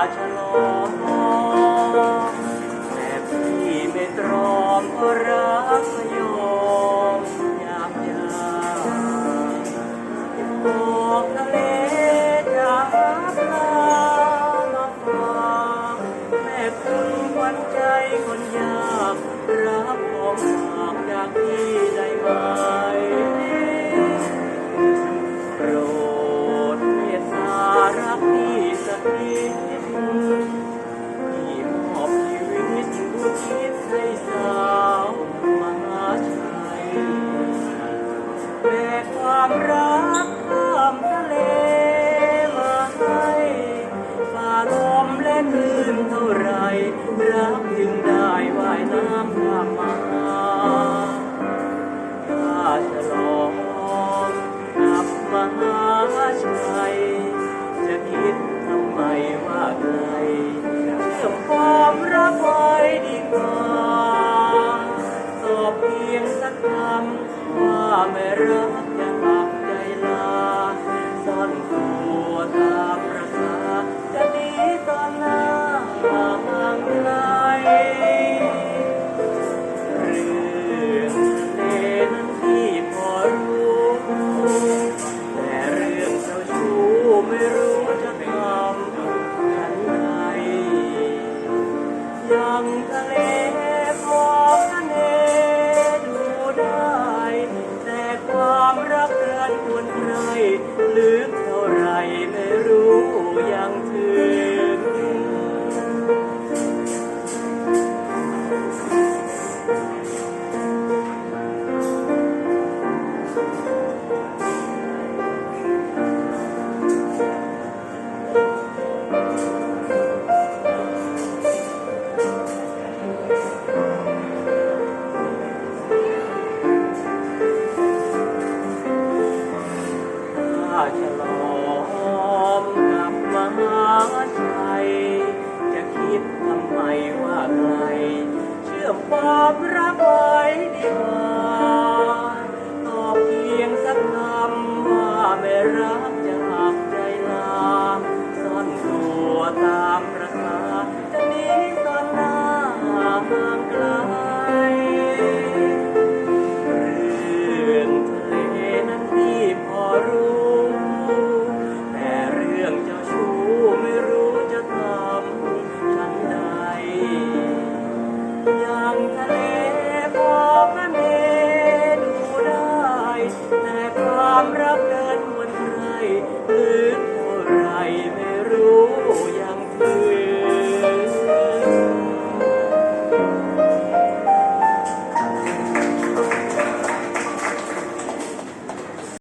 Ajahn ความรักข้ามทะเลมาให้ฝ่าลมและคลื่นเท่าไรรักจึงได้ว่ายน้ำข้ามมาถ้าฉลองกลับมาหาชัยจะคิดทำไมว่าไกลเรื่องความรักไว้ดีกว่าตอบเพียงสักคำว่าไม่รัก อนตัวตาประสาาฉลอมกับมาชัย จะคิดทำไมว่าใคร เชื่อมความรักไว้ดีกว่า